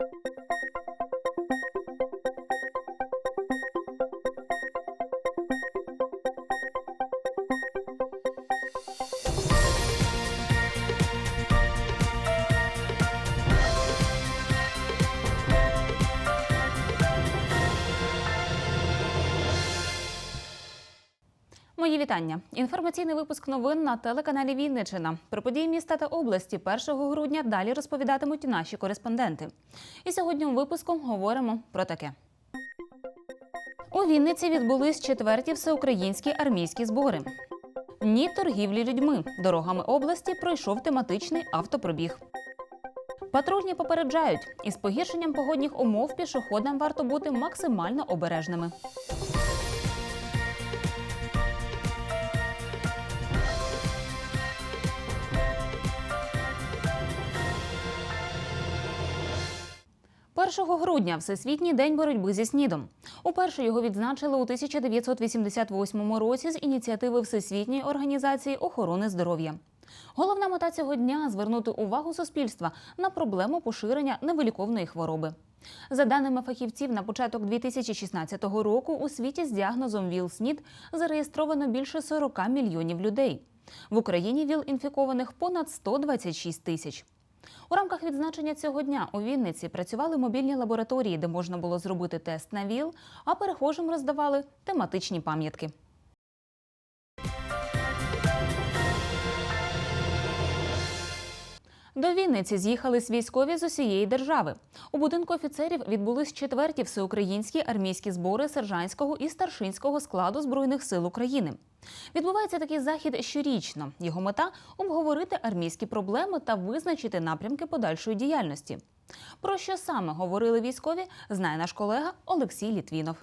Thank you. Вітання. Інформаційний випуск новин на телеканалі Вінничина. Про події міста та області 1 грудня далі розповідатимуть наші кореспонденти. І сьогодні у випуску говоримо про таке. У Вінниці відбулись четверті всеукраїнські армійські збори. Ні торгівлі людьми. Дорогами області пройшов тематичний автопробіг. Патрульні попереджають, із погіршенням погодних умов пішоходам варто бути максимально обережними. Першого грудня Всесвітній день боротьби зі СНІДом. Уперше його відзначили у 1988 році з ініціативи Всесвітньої організації охорони здоров'я. Головна мета цього дня звернути увагу суспільства на проблему поширення невиліковної хвороби. За даними фахівців, на початок 2016 року у світі з діагнозом ВІЛ-СНІД зареєстровано більше 40 мільйонів людей. В Україні ВІЛ інфікованих понад 126 тисяч. У рамках відзначення цього дня у Вінниці працювали мобільні лабораторії, де можна було зробити тест на ВІЛ, а перехожим роздавали тематичні пам'ятки. До Вінниці з'їхались військові з усієї держави. У будинку офіцерів відбулись четверті всеукраїнські армійські збори сержантського і старшинського складу збройних сил України. Відбувається такий захід щорічно. Його мета обговорити армійські проблеми та визначити напрямки подальшої діяльності. Про що саме говорили військові, знає наш колега Олексій Літвінов.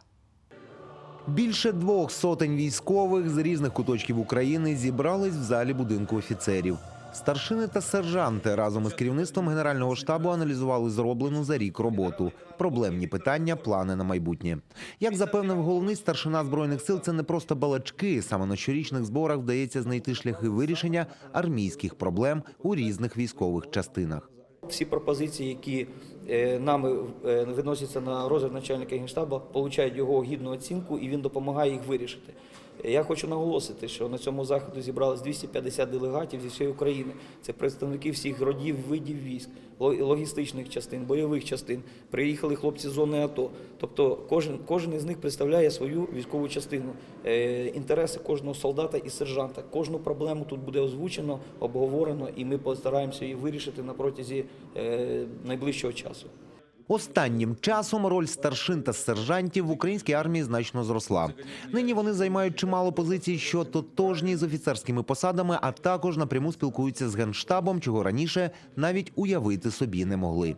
Більше двох сотень військових з різних куточків України зібрались в залі будинку офіцерів. Старшини та сержанти разом із керівництвом генерального штабу аналізували зроблену за рік роботу, проблемні питання, плани на майбутнє. Як запевнив головний старшина збройних сил, це не просто балачки. Саме на щорічних зборах вдається знайти шляхи вирішення армійських проблем у різних військових частинах. Всі пропозиції, які нами е, виносяться на розгляд начальника генштабу, получають його гідну оцінку і він допомагає їх вирішити. Я хочу наголосити, що на цьому заходу зібралось 250 делегатів зі всієї України. Це представники всіх родів, видів військ, логістичних частин, бойових частин. Приїхали хлопці з зони АТО. Тобто кожен, кожен із них представляє свою військову частину, е, інтереси кожного солдата і сержанта. Кожну проблему тут буде озвучено, обговорено, і ми постараємося її вирішити на протязі е, найближчого часу. Останнім часом роль старшин та сержантів в українській армії значно зросла. Нині вони займають чимало позицій, що тотожні з офіцерськими посадами, а також напряму спілкуються з генштабом, чого раніше навіть уявити собі не могли.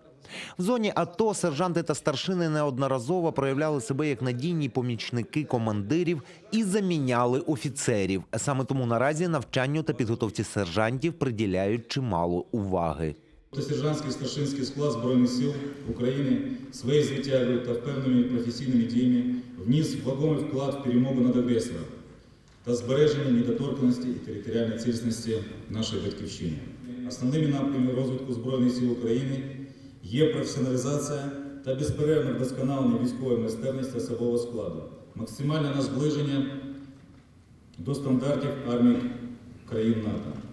В зоні АТО сержанти та старшини неодноразово проявляли себе як надійні помічники командирів і заміняли офіцерів. Саме тому наразі навчанню та підготовці сержантів приділяють чимало уваги. Сержантський старшинський склад Збройних сил України своєю звитягою та впевненими професійними діями вніс вагомий вклад в перемогу над агресором та збереження недоторканості і територіальної цілісності нашої батьківщини. Основними напрямами розвитку Збройних сил України є професіоналізація та безперервне вдосконалення військової майстерності особового складу, максимальне наближення до стандартів армій країн НАТО.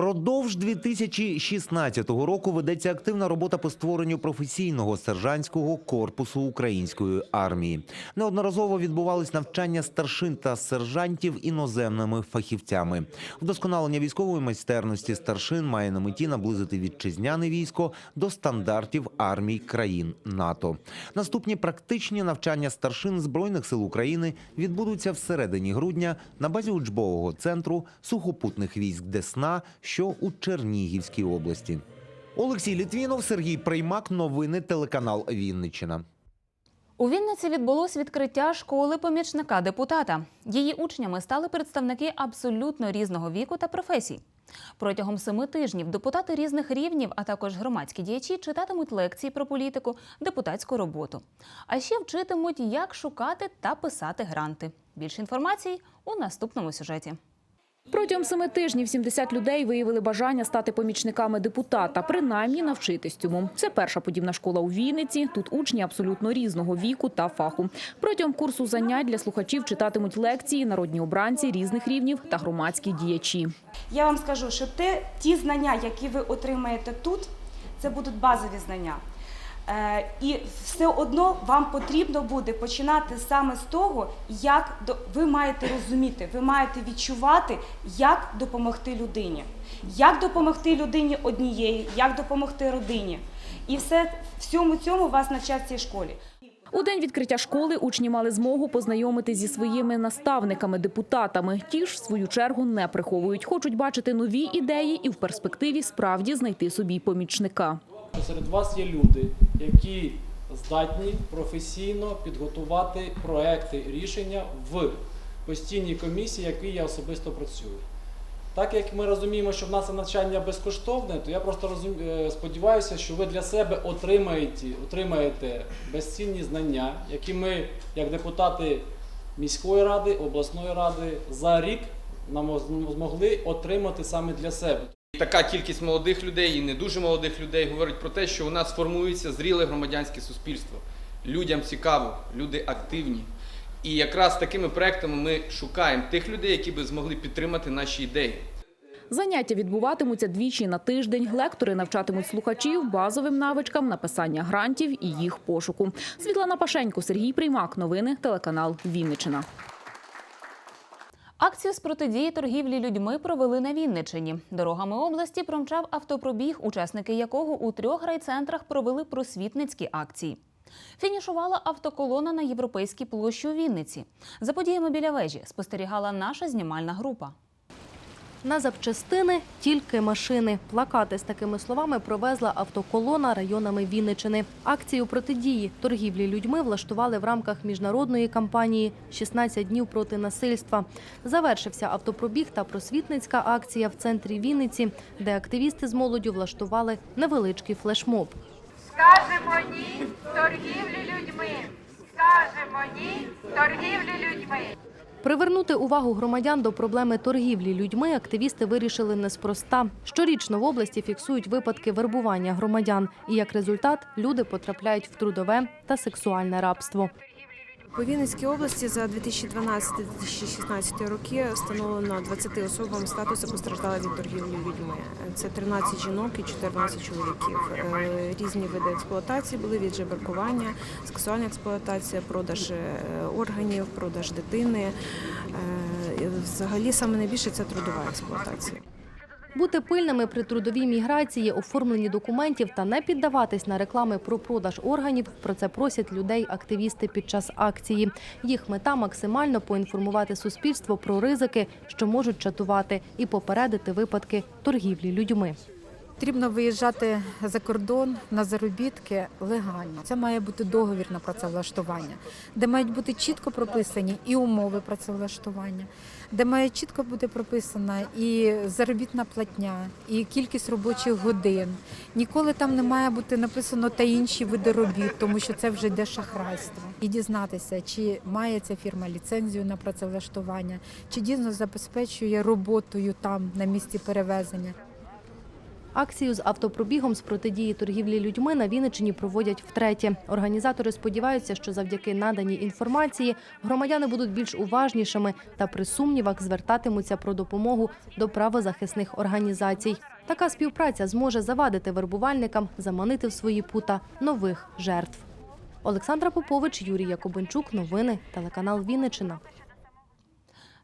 Продовж 2016 року ведеться активна робота по створенню професійного сержантського корпусу української армії. Неодноразово відбувались навчання старшин та сержантів іноземними фахівцями. Вдосконалення військової майстерності старшин має на меті наблизити вітчизняне військо до стандартів армій країн НАТО. Наступні практичні навчання старшин збройних сил України відбудуться всередині грудня на базі учбового центру сухопутних військ Десна, що у Чернігівській області. Олексій Літвінов, Сергій Приймак. Новини телеканал Вінниччина. У Вінниці відбулось відкриття школи помічника депутата. Її учнями стали представники абсолютно різного віку та професій. Протягом семи тижнів депутати різних рівнів, а також громадські діячі читатимуть лекції про політику, депутатську роботу. А ще вчитимуть, як шукати та писати гранти. Більше інформації у наступному сюжеті. Протягом семи тижнів 70 людей виявили бажання стати помічниками депутата, принаймні навчитись цьому. Це перша подібна школа у Вінниці. Тут учні абсолютно різного віку та фаху. Протягом курсу занять для слухачів читатимуть лекції, народні обранці різних рівнів та громадські діячі. Я вам скажу, що те, ті знання, які ви отримаєте тут, це будуть базові знання. Е, і все одно вам потрібно буде починати саме з того, як ви маєте розуміти, ви маєте відчувати, як допомогти людині, як допомогти людині однієї, як допомогти родині. І все всьому цьому вас навчать в цій школі. У день відкриття школи учні мали змогу познайомити зі своїми наставниками-депутатами. Ті ж, в свою чергу, не приховують. Хочуть бачити нові ідеї і в перспективі справді знайти собі помічника. Серед вас є люди, які здатні професійно підготувати проекти рішення в постійній комісії, в якій я особисто працюю. Так як ми розуміємо, що в нас навчання безкоштовне, то я просто розум... е, сподіваюся, що ви для себе отримаєте, отримаєте безцінні знання, які ми, як депутати міської ради, обласної ради, за рік змогли отримати саме для себе. Така кількість молодих людей і не дуже молодих людей говорить про те, що у нас формується зріле громадянське суспільство. Людям цікаво, люди активні. І якраз такими проектами ми шукаємо тих людей, які би змогли підтримати наші ідеї. Заняття відбуватимуться двічі на тиждень. Лектори навчатимуть слухачів базовим навичкам написання грантів і їх пошуку. Світлана Пашенько, Сергій Приймак. Новини телеканал Вінниччина. Акцію з протидії торгівлі людьми провели на Вінничині. Дорогами області промчав автопробіг, учасники якого у трьох райцентрах провели просвітницькі акції. Фінішувала автоколона на європейській площі у Вінниці. За подіями біля вежі спостерігала наша знімальна група. На запчастини тільки машини. Плакати з такими словами провезла автоколона районами Вінничини. Акцію протидії торгівлі людьми влаштували в рамках міжнародної кампанії «16 днів проти насильства. Завершився автопробіг та просвітницька акція в центрі Вінниці, де активісти з молоддю влаштували невеличкий флешмоб. Скажемо ні торгівлі людьми. Скажемо ні торгівлі людьми. Привернути увагу громадян до проблеми торгівлі людьми активісти вирішили неспроста. Щорічно в області фіксують випадки вербування громадян, і як результат люди потрапляють в трудове та сексуальне рабство. По Вінницькій області за 2012-2016 роки встановлено 20 особам статусу постраждали від торгівлі людьми. Це 13 жінок і 14 чоловіків. Е, Різні види експлуатації були від жебракування, сексуальна експлуатація, продаж е, органів, продаж дитини. Е, Взагалі саме найбільше це трудова експлуатація. Бути пильними при трудовій міграції, оформленні документів та не піддаватись на реклами про продаж органів. Про це просять людей активісти під час акції. Їх мета максимально поінформувати суспільство про ризики, що можуть чатувати, і попередити випадки торгівлі людьми. Потрібно виїжджати за кордон на заробітки легально. Це має бути договір на працевлаштування, де мають бути чітко прописані і умови працевлаштування, де має чітко бути прописана і заробітна платня, і кількість робочих годин. Ніколи там не має бути написано та інші види робіт, тому що це вже йде шахрайство. І дізнатися, чи має ця фірма ліцензію на працевлаштування, чи дійсно забезпечує роботою там на місці перевезення. Акцію з автопробігом з протидії торгівлі людьми на Вінниччині проводять втретє. Організатори сподіваються, що завдяки наданій інформації громадяни будуть більш уважнішими та при сумнівах звертатимуться про допомогу до правозахисних організацій. Така співпраця зможе завадити вербувальникам заманити в свої пута нових жертв. Олександра Попович, Юрій Якобенчук. Новини телеканал Вінниччина.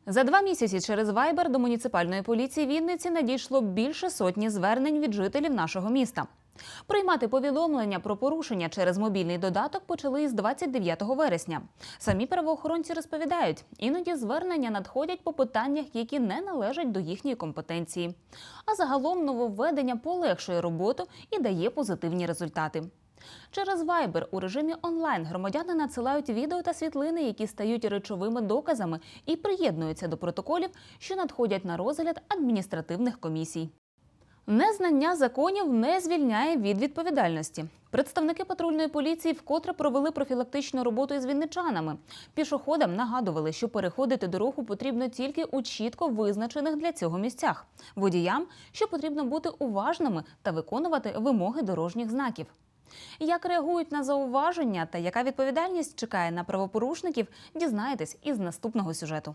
За два місяці через Viber до муніципальної поліції Вінниці надійшло більше сотні звернень від жителів нашого міста. Приймати повідомлення про порушення через мобільний додаток почали із 29 вересня. Самі правоохоронці розповідають, іноді звернення надходять по питаннях, які не належать до їхньої компетенції. А загалом нововведення полегшує роботу і дає позитивні результати. Через Viber у режимі онлайн громадяни надсилають відео та світлини, які стають речовими доказами і приєднуються до протоколів, що надходять на розгляд адміністративних комісій. Незнання законів не звільняє від відповідальності. Представники патрульної поліції вкотре провели профілактичну роботу із вінничанами. Пішоходам нагадували, що переходити дорогу потрібно тільки у чітко визначених для цього місцях. Водіям, що потрібно бути уважними та виконувати вимоги дорожніх знаків. Як реагують на зауваження та яка відповідальність чекає на правопорушників, дізнаєтесь із наступного сюжету.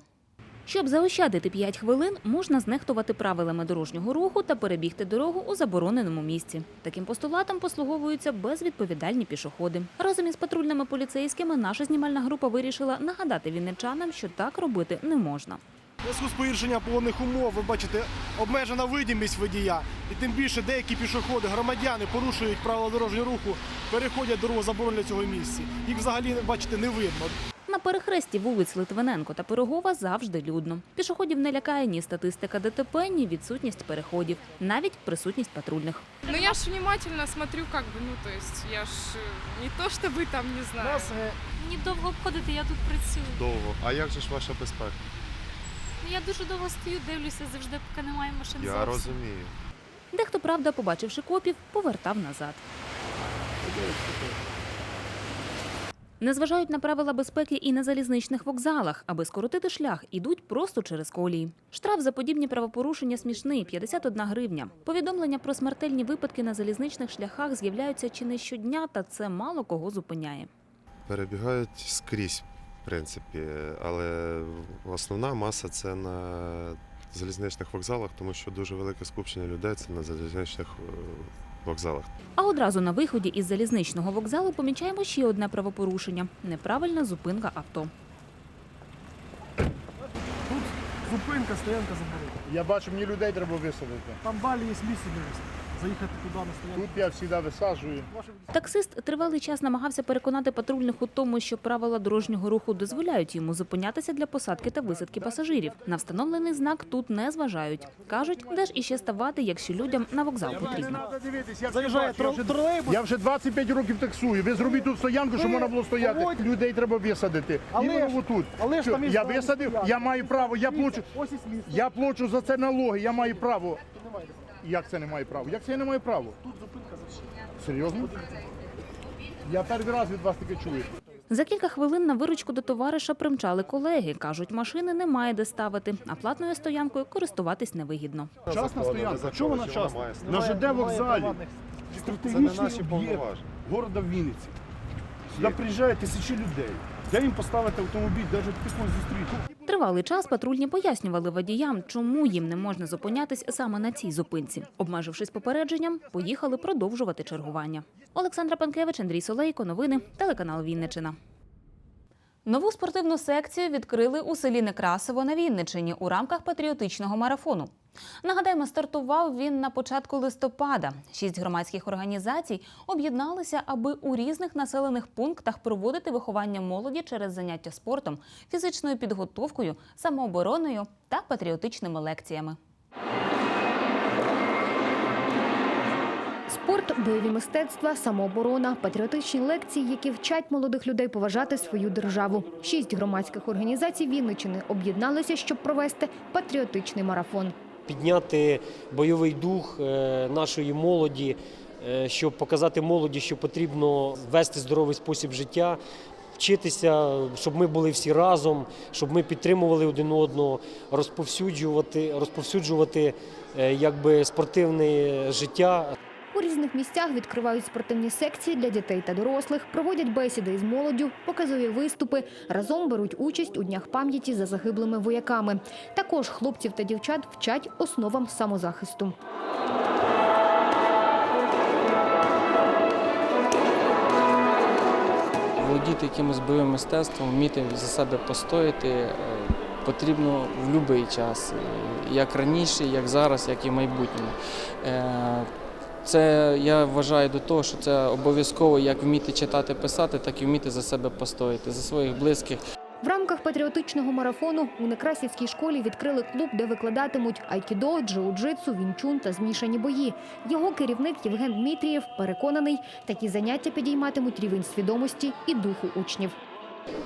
Щоб заощадити 5 хвилин, можна знехтувати правилами дорожнього руху та перебігти дорогу у забороненому місці. Таким постулатом послуговуються безвідповідальні пішоходи. Разом із патрульними поліцейськими наша знімальна група вирішила нагадати вінничанам, що так робити не можна. У зв'язку з погіршенням погодних умов, ви бачите, обмежена видимість водія. І тим більше деякі пішоходи, громадяни порушують правила дорожнього руху, переходять дорогу заборонено цього місці. Їх взагалі, бачите, не видно. На перехресті вулиць Литвиненко та Пирогова завжди людно. Пішоходів не лякає ні статистика ДТП, ні відсутність переходів, навіть присутність патрульних. Ну я ж внимательно смотрю, как бы, ну то есть я ж э, не то чтобы там не знаю. Нас е, Мені довго обходити, я тут працюю. Довго. А як же ж ваша безпека? Ну, Я дуже довго стою, дивлюся завжди, поки немає машин. Я зовсім. розумію. Дехто, правда, побачивши копів, повертав назад. Не зважають на правила безпеки і на залізничних вокзалах. Аби скоротити шлях, ідуть просто через колії. Штраф за подібні правопорушення смішний 51 гривня. Повідомлення про смертельні випадки на залізничних шляхах з'являються чи не щодня, та це мало кого зупиняє. Перебігають скрізь, в принципі, але основна маса це на залізничних вокзалах, тому що дуже велике скупчення людей це на залізничних е, вокзалах. А одразу на виході із залізничного вокзалу помічаємо ще одне правопорушення неправильна зупинка авто. зупинка, стоянка заборонена. Я бачу, мені людей треба висадити. Там далі є місце вивезти. Заїхати туди на стоянку. Тут я завжди висаджую. Таксист тривалий час намагався переконати патрульних у тому, що правила дорожнього руху дозволяють йому зупинятися для посадки та висадки пасажирів. На встановлений знак тут не зважають. кажуть, де ж іще ставати, якщо людям на вокзал потрібно. Заїжджає вже, я, вже, тролейбус. я вже 25 років таксую. Ви зробіть тут стоянку, щоб можна було стояти. Людей треба висадити. Але ж- отут. але ж Що, там я висадив, я маю право, я плачу. Ось і місце. Я плачу за це налоги, я маю право. Як це не маю права? Як це я не маю права? Тут зупинка завжди. Серйозно? Я перший раз від вас таке чую. За кілька хвилин на виручку до товариша примчали колеги. кажуть, машини немає де ставити, а платною стоянкою користуватись невигідно. Частна Закону, стоянка. Чого вона має На ЖД вокзалі. Стратегічний наші об'єкт города Вінниці. Сюди приїжджають тисячі людей. Де їм поставити автомобіль, навіть такого зустріти? Тривалий час патрульні пояснювали водіям, чому їм не можна зупинятись саме на цій зупинці. Обмежившись попередженням, поїхали продовжувати чергування. Олександра Панкевич, Андрій Солейко. Новини. Телеканал Вінничина. Нову спортивну секцію відкрили у селі Некрасово на Вінничині у рамках патріотичного марафону. Нагадаємо, стартував він на початку листопада. Шість громадських організацій об'єдналися, аби у різних населених пунктах проводити виховання молоді через заняття спортом, фізичною підготовкою, самообороною та патріотичними лекціями. Спорт, бойові мистецтва, самооборона, патріотичні лекції, які вчать молодих людей поважати свою державу. Шість громадських організацій Вінничини об'єдналися, щоб провести патріотичний марафон. підняти бойовий дух е, нашої молоді, е, щоб показати молоді, що потрібно вести здоровий спосіб життя, вчитися, щоб ми були всі разом, щоб ми підтримували один одного, розповсюджувати, розповсюджувати е, якби спортивне життя. У різних місцях відкривають спортивні секції для дітей та дорослих, проводять бесіди із молоддю, показові виступи. Разом беруть участь у днях пам'яті за загиблими вояками. Також хлопців та дівчат вчать основам самозахисту. володіти якимось бойовим мистецтвом, вміти за себе постояти е, потрібно в будь-який час, е, як раніше, як зараз, як і в майбутньому. Це я вважаю до того, що це обов'язково як вміти читати, писати, так і вміти за себе постояти, за своїх близьких. В рамках патріотичного марафону у Некрасівській школі відкрили клуб, де викладатимуть айкідо, джиу-джитсу, вінчун та змішані бої. Його керівник Євген Дмитрієв переконаний, такі заняття підійматимуть рівень свідомості і духу учнів.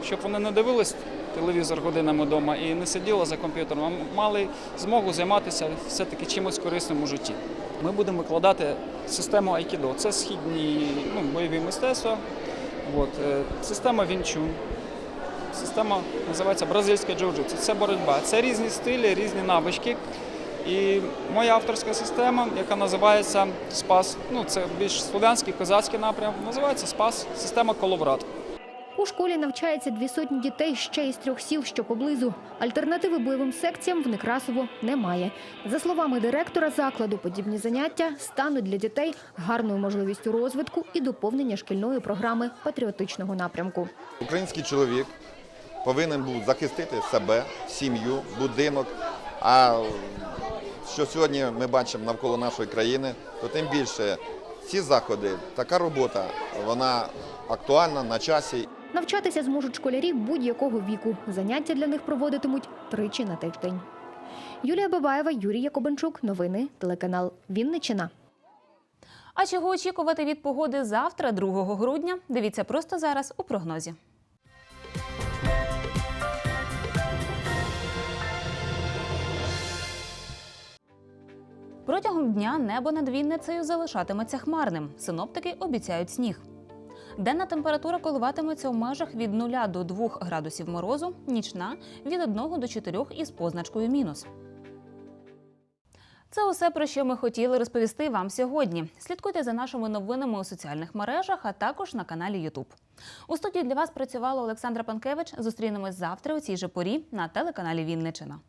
щоб вони не дивились телевізор годинами вдома і не сиділи за комп'ютером, а мали змогу займатися все-таки чимось корисним у житті. Ми будемо викладати систему Айкідо. Це східні ну, бойові мистецтва. От, е, система Вінчун. Система називається бразильська джиу-джитсу. Це боротьба. Це різні стилі, різні навички. І моя авторська система, яка називається Спас, ну це більш слов'янський, козацький напрям, називається Спас, система Коловрат. У школі навчається дві сотні дітей ще із трьох сіл, що поблизу. Альтернативи бойовим секціям в Некрасово немає. За словами директора закладу, подібні заняття стануть для дітей гарною можливістю розвитку і доповнення шкільної програми патріотичного напрямку. Український чоловік повинен був захистити себе, сім'ю, будинок. А що сьогодні ми бачимо навколо нашої країни, то тим більше ці заходи, така робота, вона актуальна на часі. Навчатися зможуть школярі будь-якого віку. Заняття для них проводитимуть тричі на тиждень. Юлія Бабаєва, Юрій Якобенчук. Новини. Телеканал Вінничина. А чого очікувати від погоди завтра, 2 грудня? Дивіться просто зараз у прогнозі. Протягом дня небо над Вінницею залишатиметься хмарним. Синоптики обіцяють сніг. Денна температура коливатиметься в межах від 0 до 2 градусів морозу, нічна від 1 до 4 із позначкою мінус. Це усе про що ми хотіли розповісти вам сьогодні. Слідкуйте за нашими новинами у соціальних мережах, а також на каналі YouTube. У студії для вас працювала Олександра Панкевич. Зустрінемось завтра у цій же порі на телеканалі Вінничина.